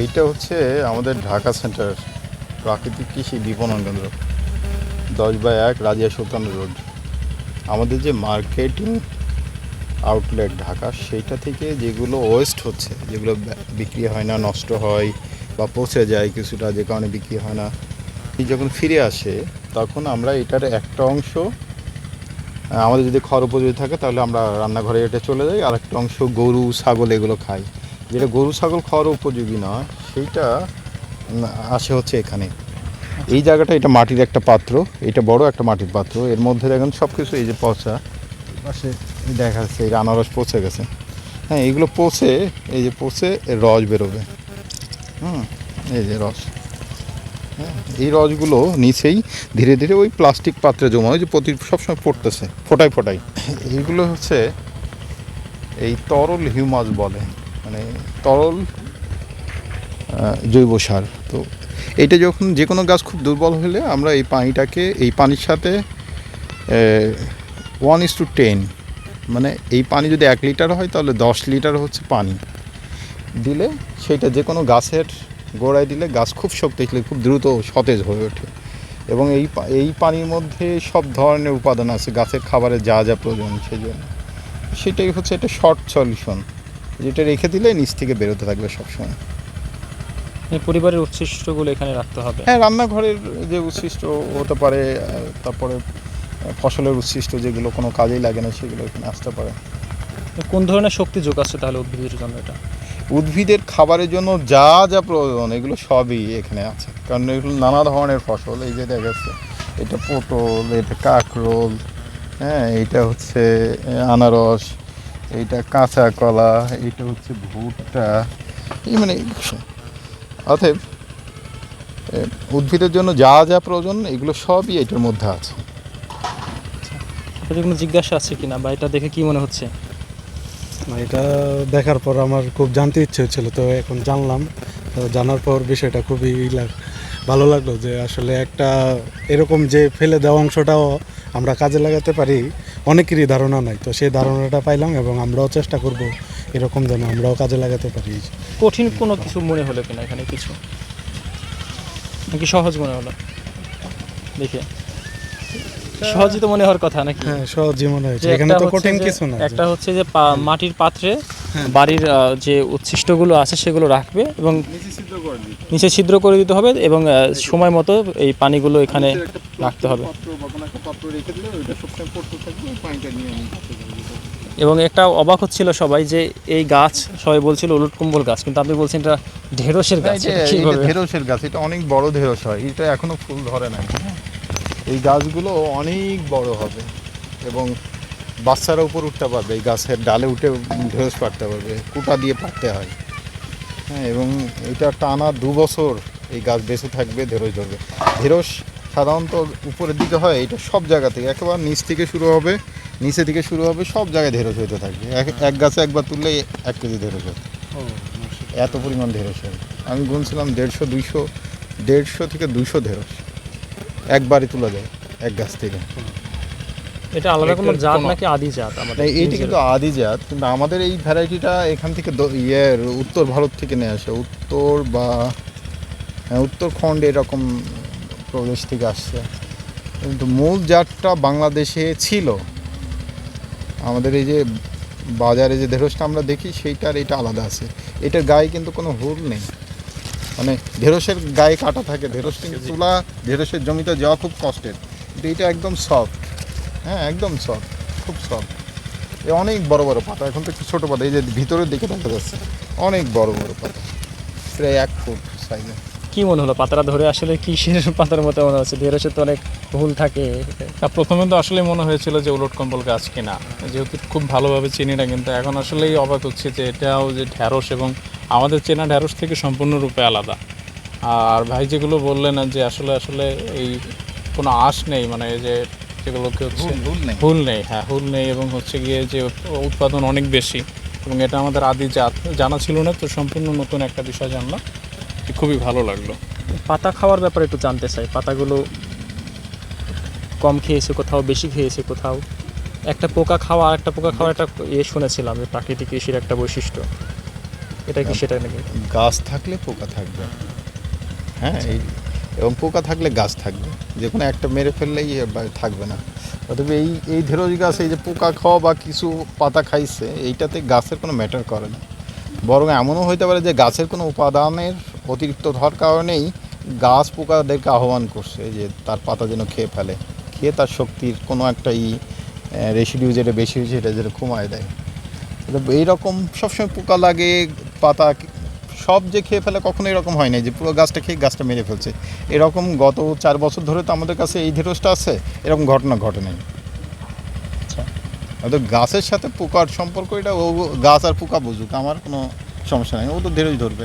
এইটা হচ্ছে আমাদের ঢাকা সেন্টার প্রাকৃতিক কৃষি বিপণন কেন্দ্র, দশ বাই এক রাজিয়া সুলতান রোড। আমাদের যে মার্কেটিং আউটলেট ঢাকা, সেইটা থেকে যেগুলো ওয়েস্ট হচ্ছে, যেগুলো বিক্রি হয় না, নষ্ট হয় বা পচে যায় কিছুটা, যে কারণে বিক্রি হয় না যখন ফিরে আসে, তখন আমরা এটার একটা অংশ আমাদের যদি খড় উপযোগী থাকে, তাহলে আমরা রান্নাঘরে এটা চলে যাই আর একটা অংশ গরু, ছাগল এগুলো খাই। যেটা গরু ছাগল খাওয়ার উপযোগী নয় সেইটা আসে হচ্ছে এখানে। এই জায়গাটা এটা মাটির একটা পাত্র এটা বড় একটা মাটির পাত্র। এর মধ্যে দেখেন সব কিছু এই যে পচা পাশে দেখা যাচ্ছে এই আনারস পচে গেছে। হ্যাঁ এগুলো পচে এই যে পচে এর রস বেরোবে। হুম এই যে রস। হ্যাঁ এই রসগুলো নিচেই ধীরে ধীরে ওই প্লাস্টিক পাত্রে জমা হয় যে প্রতি সবসময় পড়তেছে ফোটাই ফোটাই এইগুলো হচ্ছে এই তরল হিউমাস বলে। মানে তরল জৈব সার। তো এটা যখন যে কোনো গাছ খুব দুর্বল হলে আমরা এই পানিটাকে, এই পানির সাথে ওয়ান ইস টু টেন মানে এই পানি যদি এক লিটার হয় তাহলে দশ লিটার হচ্ছে পানি। দিলে সেটা যে কোনো গাছের গোড়ায় দিলে গাছ খুব শক্তিশালী, খুব দ্রুত সতেজ হয়ে ওঠে। এবং এই এই পানির মধ্যে সব ধরনের উপাদান আছে, গাছের খাবারে যা যা প্রয়োজন সেই জন্য সেটাই হচ্ছে একটা শর্ট সলিউশন যেটা রেখে দিলে নিচ থেকে বেরোতে থাকবে সবসময়। এই পরিবারের উচ্ছিষ্টগুলো এখানে রাখতে হবে? হ্যাঁ রান্নাঘরের যে উচ্ছিষ্ট হতে পারে তারপরে ফসলের উচ্ছিষ্ট যেগুলো কোনো কাজেই লাগে না সেগুলো এখানে আসতে পারে। কোন ধরনের শক্তি যোগ আছে তাহলে উদ্ভিদের জন্য এটা? উদ্ভিদের খাবারের জন্য যা যা প্রয়োজন এগুলো সবই এখানে আছে। কারণ এগুলো নানা ধরনের ফসল এই যে দেখা যাচ্ছে এটা পটল এটা কাঁকরোল হ্যাঁ এটা হচ্ছে আনারস এইটা কাঁচা কলা এইটা হচ্ছে ভুট্টা। এই মানে অতএব উদ্ভিদের জন্য যা যা প্রয়োজন এগুলো সবই এটার মধ্যে আছে। আপনাদের কোনো জিজ্ঞাসা আছে কিনা? বা এটা দেখে কি মনে হচ্ছে? এটা দেখার পর আমার খুব জানতে ইচ্ছে হচ্ছিল তো এখন জানলাম। তো জানার পর বিষয়টা খুবই লাগ ভালো লাগল যে আসলে একটা এরকম যে ফেলে দেওয়া অংশটাও আমরা কাজে লাগাতে পারি। অনেকেরই ধারণা নাই। তো সেই ধারণাটা পাইলাম এবং আমরাও চেষ্টা করব এরকম যেন আমরাও কাজে লাগাতে পারি। কঠিন কোনো কিছু মনে হলো কিনা এখানে কিছু? নাকি সহজ মনে হলো? দেখে। সহজই তো মনে হওয়ার কথা নাকি? হ্যাঁ সহজই মনে হয়েছে। এখানে তো কঠিন কিছু না একটা হচ্ছে যে পা- মাটির পাত্রে হ্যাঁ। বাড়ির যে উচ্ছিষ্টগুলো আছে সেগুলো রাখবে এবং নিচে ছিদ্র করে দিতে হবে। এবং সময় মতো এই পানিগুলো এখানে রাখতে হবে। এবং একটা অবাক হচ্ছিল সবাই যে এই গাছ সবাই বলছিল উলট কুম্বল গাছ কিন্তু আপনি বলছেন এটা ঢেঁড়সের গাছ? ঢেঁড়সের গাছ এটা অনেক বড় ঢেঁড়স হয় এটা এখনও ফুল ধরে নাই এই গাছগুলো অনেক বড় হবে এবং বাচ্চারা উপর উঠতে পারবে এই গাছের ডালে উঠে ঢেঁড়স পাড়তে পারবে কুটা দিয়ে পাড়তে হয়। হ্যাঁ এবং এটা টানা দু বছর এই গাছ বেঁচে থাকবে ঢেঁড়স ধরবে। ঢেঁড়স সাধারণত উপরের দিকে হয় এটা সব জায়গা থেকে। একেবারে নিচ থেকে শুরু হবে নিচে থেকে শুরু হবে সব জায়গায় ঢেঁড়স হইতে থাকবে এক- এক গাছে একবার তুললে এক কেজি ঢেঁড়স হয়। এত পরিমাণ ঢেঁড়স হয়। আমি গুনছিলাম দেড়শো দুইশো দেড়শো থেকে দুইশো ঢেঁড়স। একবারই তোলা যায় এক গাছ থেকে। এটা আলাদা কোনো জাত নাকি আদি জাত আমাদের এই- এইটা কিন্তু আদি জাত কিন্তু আমাদের এই ভ্যারাইটিটা এখান থেকে দ- ইয়ের উত্তর ভারত থেকে নিয়ে আসে। উত্তর বা হ্যাঁ, উত্তরখণ্ড এরকম প্রদেশ থেকে আসছে। কিন্তু মূল জাতটা বাংলাদেশে ছিল। আমাদের এই যে বাজারে যে ঢেঁড়সটা আমরা দেখি সেইটার এটা আলাদা আছে। এটার গায়ে কিন্তু কোনো হুল নেই। মানে ঢেঁড়সের গায়ে কাটা থাকে। ঢেঁড়স কিন্তু তুলা ঢেঁড়সের জমিতে যাওয়া খুব কষ্টের। কিন্তু এটা একদম সফট। হ্যাঁ একদম সফট। খুব সফট। এ অনেক বড় বড় পাতা। এখন তো একটু ছোটো পাতা। এই যে ভিতরের দিকে দেখা যাচ্ছে অনেক বড় বড় পাতা। প্রায় এক ফুট সাইজে কি মনে হলো? পাতাটা ধরে আসলে কিসের পাতার মতো মনে হচ্ছে? ঢেঁড়সের তো অনেক ভুল থাকে। তা প্রথমে তো আসলে মনে হয়েছিল যে উলট কম্বল গাছ কিনা। যেহেতু খুব ভালোভাবে চিনি না কিন্তু এখন আসলেই অবাক হচ্ছে যে এটাও যে ঢ্যাঁড়স এবং আমাদের চেনা ঢ্যাঁড়স থেকে সম্পূর্ণরূপে আলাদা। আর ভাই যেগুলো বললেন যে আসলে আসলে এই কোনো আঁশ নেই মানে এই যে যেগুলোকে হচ্ছে হুল নেই। হ্যাঁ হুল নেই এবং হচ্ছে গিয়ে যে উৎপাদন অনেক বেশি। এবং এটা আমাদের আদি জাত জানা ছিল না তো সম্পূর্ণ নতুন একটা বিষয় জানলাম। খুবই ভালো লাগল। পাতা খাওয়ার ব্যাপারে একটু জানতে চাই। পাতাগুলো কম খেয়েছে কোথাও বেশি খেয়েছে কোথাও? একটা পোকা খাওয়া আর একটা পোকা খাওয়া একটা ইয়ে শুনেছিলাম যে প্রাকৃতিক কৃষির একটা বৈশিষ্ট্য। এটা কি সেটা নাকি? গাছ থাকলে পোকা থাকবে। হ্যাঁ এই এবং পোকা থাকলে গাছ থাকবে। যে কোনো একটা মেরে ফেললেই থাকবে না। অতএব এই এই ধেরোজ গাছ এই যে পোকা খাওয়া বা কিছু পাতা খাইছে এইটাতে গাছের কোনো ম্যাটার করে না। বরং এমনও হইতে পারে যে গাছের কোনো উপাদানের অতিরিক্ত ধর কারণেই গাছ পোকাদেরকে আহ্বান করছে যে তার পাতা যেন খেয়ে ফেলে। খেয়ে তার শক্তির কোনো একটা ই রেসিডিউ যেটা বেশি হয়েছে এটা যেটা কমায় দেয়। এইরকম সবসময় পোকা লাগে, পাতা সব যে খেয়ে ফেলে কখনো এরকম হয় না যে পুরো গাছটা খেয়ে গাছটা মেরে ফেলছে। এরকম গত চার বছর ধরে তো আমাদের কাছে এই ধীরসটা আছে, এরকম ঘটনা ঘটে নাই। অর্থাৎ গাছের সাথে পোকার সম্পর্ক, এটা ও গাছ আর পোকা বুঝুক, আমার কোনো সমস্যা নেই, ও তো ধীরেই ধরবে।